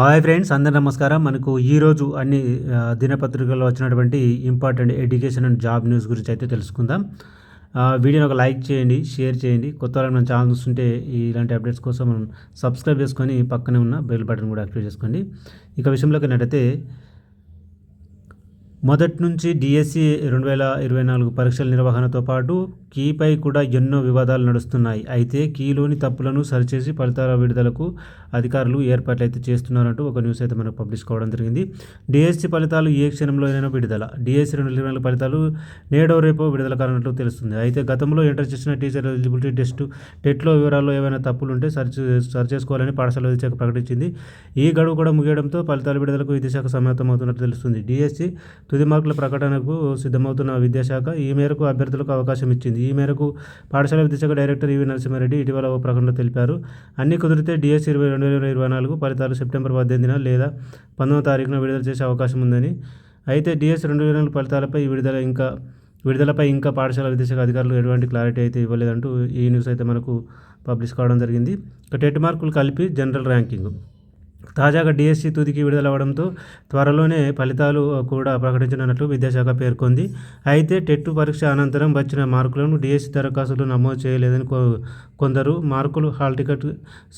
Hi friends అందరి నమస్కారం. మనకు ఈరోజు అన్ని దినపత్రికల్లో వచ్చినటువంటి important education and job news గురించి అయితే తెలుసుకుందాం. వీడియోని ఒక లైక్ చేయండి షేర్ చేయండి. కొత్త వాళ్ళు మన ఛానల్ చూస్తుంటే ఇలాంటి అప్డేట్స్ కోసం మనం సబ్స్క్రైబ్ చేసుకొని పక్కనే ఉన్న బెల్ బటన్ కూడా యాక్టివేట్ చేసుకోండి. ఇక విషయంలోకి వెళ్ళినట్టయితే మొదటి నుంచి డిఎస్సి రెండు వేల ఇరవై నాలుగు పరీక్షల నిర్వహణతో పాటు కీపై కూడా ఎన్నో వివాదాలు నడుస్తున్నాయి. అయితే కీలోని తప్పులను సరిచేసి ఫలితాల విడుదలకు అధికారులు ఏర్పాట్లు అయితే చేస్తున్నారంటూ ఒక న్యూస్ అయితే మనకు పబ్లిష్ కావడం జరిగింది. డిఎస్సి ఫలితాలు ఏ క్షణంలోనైనా విడుదల. డిఎస్సి రెండు వేల నాలుగు ఫలితాలు నేడో రేపో విడుదల కానున్నట్లు తెలుస్తుంది. అయితే గతంలో ఎంటర్ చేసిన టీచర్ ఎలిజిబిలిటీ టెస్ట్ టెట్లో వివరాల్లో ఏవైనా తప్పులు ఉంటే సరి సరిచేసుకోవాలని పాఠశాల విద్యాశాఖ ప్రకటించింది. ఈ గడువు కూడా ముగియడంతో ఫలితాల విడుదలకు విద్యాశాఖ అవుతున్నట్లు తెలుస్తుంది. డిఎస్సి తుది మార్కుల ప్రకటనకు సిద్ధమవుతున్న విద్యాశాఖ ఈ మేరకు అభ్యర్థులకు అవకాశం ఇచ్చింది. ఈ మేరకు పాఠశాల విద్యాశాఖ డైరెక్టర్ ఈవి నరసింహారెడ్డి ఇటీవల ఓ ప్రకటనలో తెలిపారు. అన్ని కుదిరితే డిఎస్సి ఇరవై రెండు వేల ఇరవై నాలుగు ఫలితాలు సెప్టెంబర్ పద్దెనిమిదిన లేదా పంతొమ్మిదో తారీఖున విడుదల చేసే అవకాశం ఉందని. అయితే డిఎస్ రెండు వేల నాలుగు ఫలితాలపై విడుదల ఇంకా విడుదలపై ఇంకా పాఠశాల విద్యాశాఖ అధికారులు ఎటువంటి క్లారిటీ అయితే ఇవ్వలేదంటూ ఈ న్యూస్ అయితే మనకు పబ్లిష్ కావడం జరిగింది. ఇక టెట్ మార్కులు కలిపి జనరల్ ర్యాంకింగ్. తాజాగా డిఎస్సి తుదికి విడుదలవ్వడంతో త్వరలోనే ఫలితాలు కూడా ప్రకటించనున్నట్లు విద్యాశాఖ పేర్కొంది. అయితే టెట్ పరీక్ష అనంతరం వచ్చిన మార్కులను డిఎస్సి దరఖాస్తులు నమోదు చేయలేదని కొందరు మార్కులు హాల్ టికెట్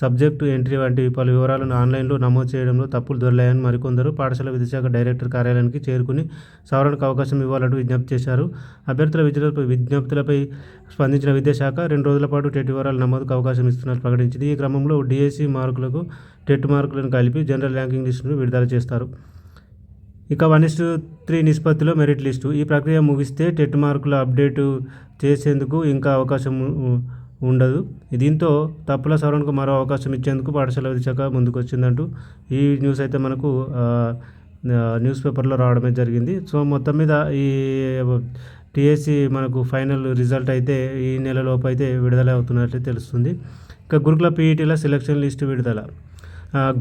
సబ్జెక్టు ఎంట్రీ వంటి పలు వివరాలను ఆన్లైన్లో నమోదు చేయడంలో తప్పులు దొరలాయని మరికొందరు పాఠశాల విద్యాశాఖ డైరెక్టర్ కార్యాలయానికి చేరుకుని సవరణకు అవకాశం ఇవ్వాలంటూ విజ్ఞప్తి చేశారు. అభ్యర్థుల విద్యులపై విజ్ఞప్తులపై స్పందించిన విద్యాశాఖ రెండు రోజుల పాటు టెట్ వివరాల నమోదుకు అవకాశం ఇస్తున్నట్లు ప్రకటించింది. ఈ క్రమంలో డిఎస్సి మార్కులకు టెట్ మార్కులను కలిపి జనరల్ ర్యాంకింగ్ లిస్టును విడుదల చేస్తారు. ఇక వన్ ఇస్ త్రీ నిష్పత్తిలో మెరిట్ లిస్టు. ఈ ప్రక్రియ ముగిస్తే టెట్ మార్కుల అప్డేటు చేసేందుకు ఇంకా అవకాశం ఉండదు. దీంతో తప్పుల సవరణకు మరో అవకాశం ఇచ్చేందుకు పాఠశాల విశాఖ ముందుకు వచ్చిందంటూ ఈ న్యూస్ అయితే మనకు న్యూస్ పేపర్లో రావడమే జరిగింది. సో మొత్తం మీద ఈ టిఎస్సి మనకు ఫైనల్ రిజల్ట్ అయితే ఈ నెలలోపు అయితే విడుదల అవుతున్నట్లు తెలుస్తుంది. ఇక గురుకుల పీఈటీల సెలక్షన్ లిస్టు విడుదల.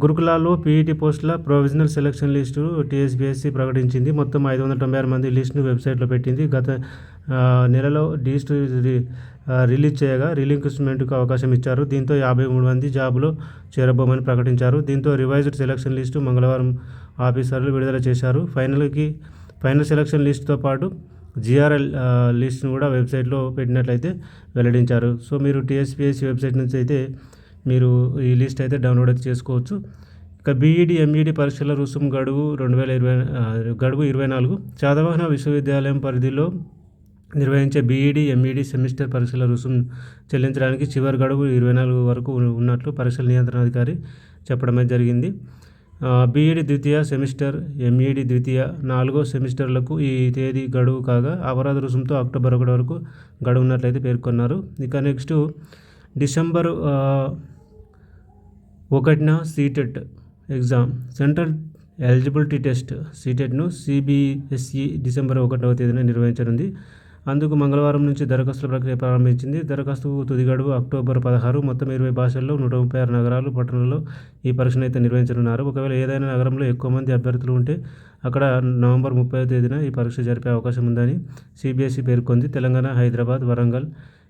గురుకులాల్లో పీఈటీ పోస్టుల ప్రొవిజనల్ సెలక్షన్ లిస్టు టీఎస్బీఎస్సీ ప్రకటించింది. మొత్తం ఐదు వందల తొంభై ఆరు మంది లిస్టును వెబ్సైట్లో పెట్టింది. గత నెలలో డీస్ట్ రిలీజ్ చేయగా రిలింక్స్మెంట్కు అవకాశం ఇచ్చారు. దీంతో యాభై మూడు మంది జాబులో చేరబోమని ప్రకటించారు. దీంతో రివైజ్డ్ సెలక్షన్ లిస్టు మంగళవారం ఆఫీసర్లు విడుదల చేశారు. ఫైనల్కి ఫైనల్ సెలక్షన్ లిస్టుతో పాటు జిఆర్ఎల్ లిస్ట్ను కూడా వెబ్సైట్లో పెట్టినట్లయితే వెల్లడించారు. సో మీరు టీఎస్పీఎస్సీ వెబ్సైట్ నుంచి అయితే మీరు ఈ లిస్ట్ అయితే డౌన్లోడ్ అయితే చేసుకోవచ్చు. ఇక బీఈడి ఎంఈడి పరీక్షల రుసుము గడువు రెండు వేల ఇరవై గడువు ఇరవై నాలుగు. శాతవాహన విశ్వవిద్యాలయం పరిధిలో నిర్వహించే బీఈడి ఎంఈడి సెమిస్టర్ పరీక్షల రుసుము చెల్లించడానికి చివరి గడువు ఇరవై నాలుగు వరకు ఉన్నట్లు పరీక్షల నియంత్రణాధికారి చెప్పడమే జరిగింది. బీఈడి ద్వితీయ సెమిస్టర్ ఎంఈడి ద్వితీయ నాలుగో సెమిస్టర్లకు ఈ తేదీ గడువు కాగా అపరాధ రుసుముతో అక్టోబర్ ఒకటి వరకు గడువు ఉన్నట్లయితే పేర్కొన్నారు. ఇక నెక్స్ట్ డిసెంబర్ ఒకటిన CTET exam central eligibility test సీటెట్ను CBSE December ఒకటవ తేదీన నిర్వహించనుంది. అందుకు మంగళవారం నుంచి దరఖాస్తుల ప్రక్రియ ప్రారంభించింది. దరఖాస్తు తుది గడువు అక్టోబర్ పదహారు. మొత్తం ఇరవై భాషల్లో నూట ముప్పై ఆరు నగరాలు పట్టణాల్లో ఈ పరీక్షను అయితే నిర్వహించనున్నారు. ఒకవేళ ఏదైనా నగరంలో ఎక్కువ మంది అభ్యర్థులు ఉంటే అక్కడ నవంబర్ ముప్పై తేదీన ఈ పరీక్ష జరిపే అవకాశం ఉందని సిబిఎస్ఈ పేర్కొంది. తెలంగాణ హైదరాబాద్ వరంగల్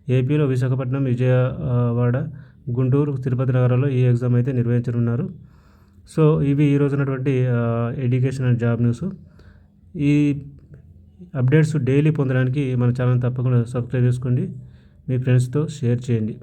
ఏపీలో విశాఖపట్నం విజయవాడ గుంటూరు తిరుపతి నగరంలో ఈ ఎగ్జామ్ అయితే నిర్వహించనున్నారు. సో ఇవి ఈ రోజునటువంటి ఎడ్యుకేషన్ అండ్ జాబ్ న్యూస్. ఈ అప్డేట్స్ డైలీ పొందడానికి మన ఛానల్ తప్పకుండా సబ్స్క్రైబ్ చేసుకోండి. మీ ఫ్రెండ్స్తో షేర్ చేయండి.